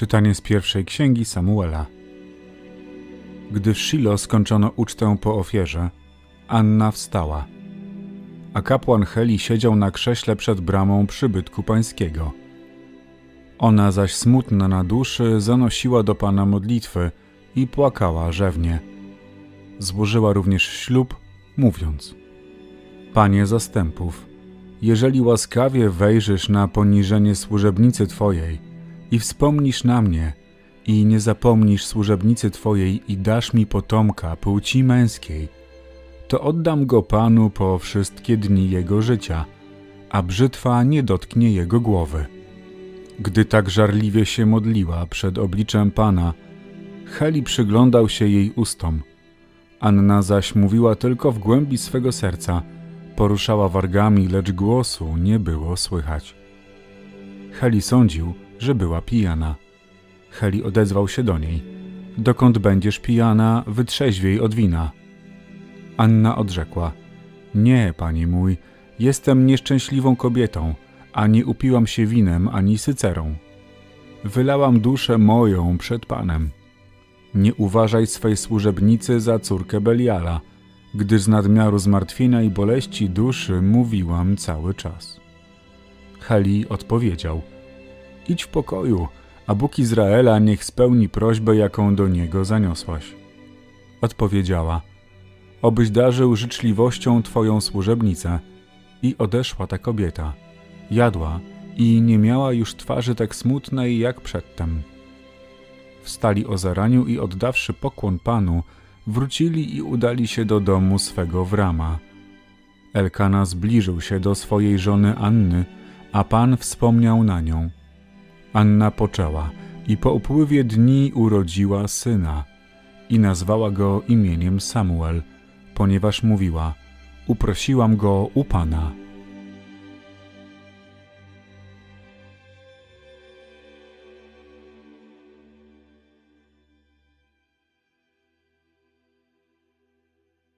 Czytanie z pierwszej księgi Samuela. Gdy w Shilo skończono ucztę po ofierze, Anna wstała, a kapłan Heli siedział na krześle przed bramą przybytku pańskiego. Ona zaś smutna na duszy zanosiła do Pana modlitwy i płakała rzewnie. Złożyła również ślub, mówiąc: Panie zastępów, jeżeli łaskawie wejrzysz na poniżenie służebnicy Twojej i wspomnisz na mnie i nie zapomnisz służebnicy Twojej i dasz mi potomka płci męskiej, to oddam go Panu po wszystkie dni jego życia, a brzytwa nie dotknie jego głowy. Gdy tak żarliwie się modliła przed obliczem Pana, Heli przyglądał się jej ustom. Anna zaś mówiła tylko w głębi swego serca, poruszała wargami, lecz głosu nie było słychać. Heli sądził, że była pijana. Heli odezwał się do niej. Dokąd będziesz pijana, wytrzeźwiej od wina. Anna odrzekła: Nie, panie mój, jestem nieszczęśliwą kobietą, ani upiłam się winem, ani sycerą. Wylałam duszę moją przed panem. Nie uważaj swej służebnicy za córkę Beliala, gdyż z nadmiaru zmartwienia i boleści duszy mówiłam cały czas. Heli odpowiedział: Idź w pokoju, a Bóg Izraela niech spełni prośbę, jaką do niego zaniosłaś. Odpowiedziała: Obyś darzył życzliwością twoją służebnicę. I odeszła ta kobieta. Jadła i nie miała już twarzy tak smutnej jak przedtem. Wstali o zaraniu i oddawszy pokłon panu, wrócili i udali się do domu swego w Rama. Elkana zbliżył się do swojej żony Anny, a pan wspomniał na nią. Anna poczęła i po upływie dni urodziła syna i nazwała go imieniem Samuel, ponieważ mówiła: Uprosiłam go u pana.